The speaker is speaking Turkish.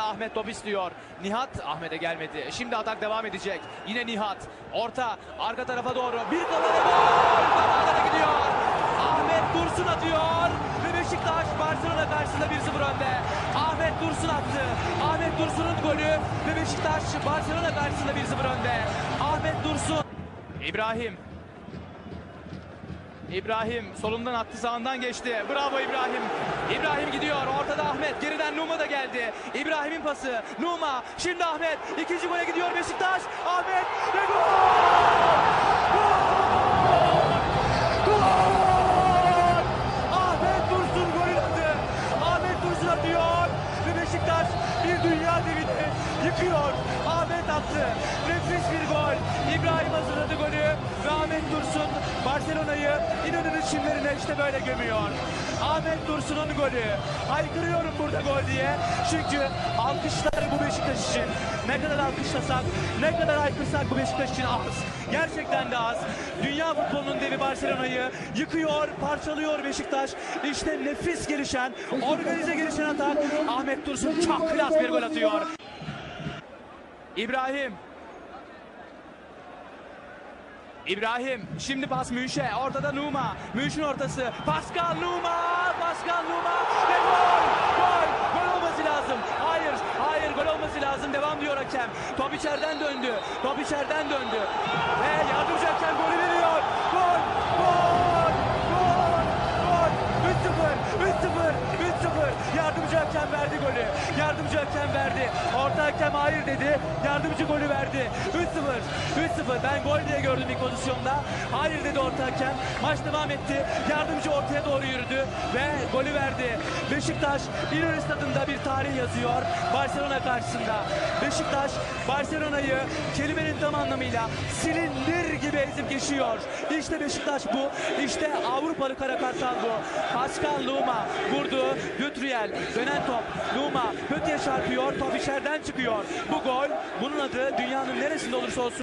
Ahmet top istiyor. Nihat Ahmet'e gelmedi. Şimdi atak devam edecek. Yine Nihat. Orta arka tarafa doğru. Bir kafa gol. Gidiyor. Ahmet Dursun atıyor. Ve Beşiktaş Barcelona karşısında 1-0 önde. Ahmet Dursun attı. Ahmet Dursun'un golü ve Beşiktaş Barcelona karşısında 1-0 önde. Ahmet Dursun. İbrahim. İbrahim solundan attı sağından geçti. Bravo İbrahim. İbrahim gidiyor. Ortada Ahmet. Geriden Numa da geldi. İbrahim'in pası. Numa. Şimdi Ahmet. ikinci gole gidiyor Beşiktaş. Ahmet ve gol! Beşiktaş bir dünya devini yıkıyor. Ahmet attı. Nefis bir gol. İbrahim hazırladı golü. Ve Ahmet Dursun Çimlerine işte böyle gömüyor. Ahmet Dursun'un golü. Haykırıyorum burada gol diye. Çünkü alkışlar bu Beşiktaş için. Ne kadar alkışlasak, ne kadar haykırsak bu Beşiktaş için az. Gerçekten de az. Dünya futbolunun devi Barcelona'yı yıkıyor, parçalıyor Beşiktaş. İşte nefis gelişen, organize gelişen atak. Ahmet Dursun çok klas bir gol atıyor. İbrahim. İbrahim şimdi pas Münşe ortada Numa. Münş'ün ortası Pascal Numa Pascal Numa ve gol gol gol olması lazım. Hayır hayır gol olması lazım. Devam diyor hakem. Top içeriden döndü top içeriden döndü. Ve yardımcı hakem golü veriyor. Gol gol gol gol. 3-0 3-0 3-0 yardımcı hakem verdi golü yardımcı hakem verdi. Orta hakem hayır dedi. Yardımcı golü verdi. 3-0 3-0 ben gol diye gördüm ilk pozisyonda. Hayır dedi orta hakem. Maç devam etti. Yardımcı ortaya doğru yürüdü ve golü verdi. Beşiktaş İnönü stadında bir tarih yazıyor Barcelona karşısında. Beşiktaş Barcelona'yı kelimenin tam anlamıyla silindir gibi ezip geçiyor. İşte Beşiktaş bu. İşte Avrupalı kara kartal bu. Pascal Numa vurdu. Lütriel dönen top. Numa kötüye çarpıyor. Top içeriden çıkıyor. Bu gol bunun adı dünyanın neresinde olursa olsun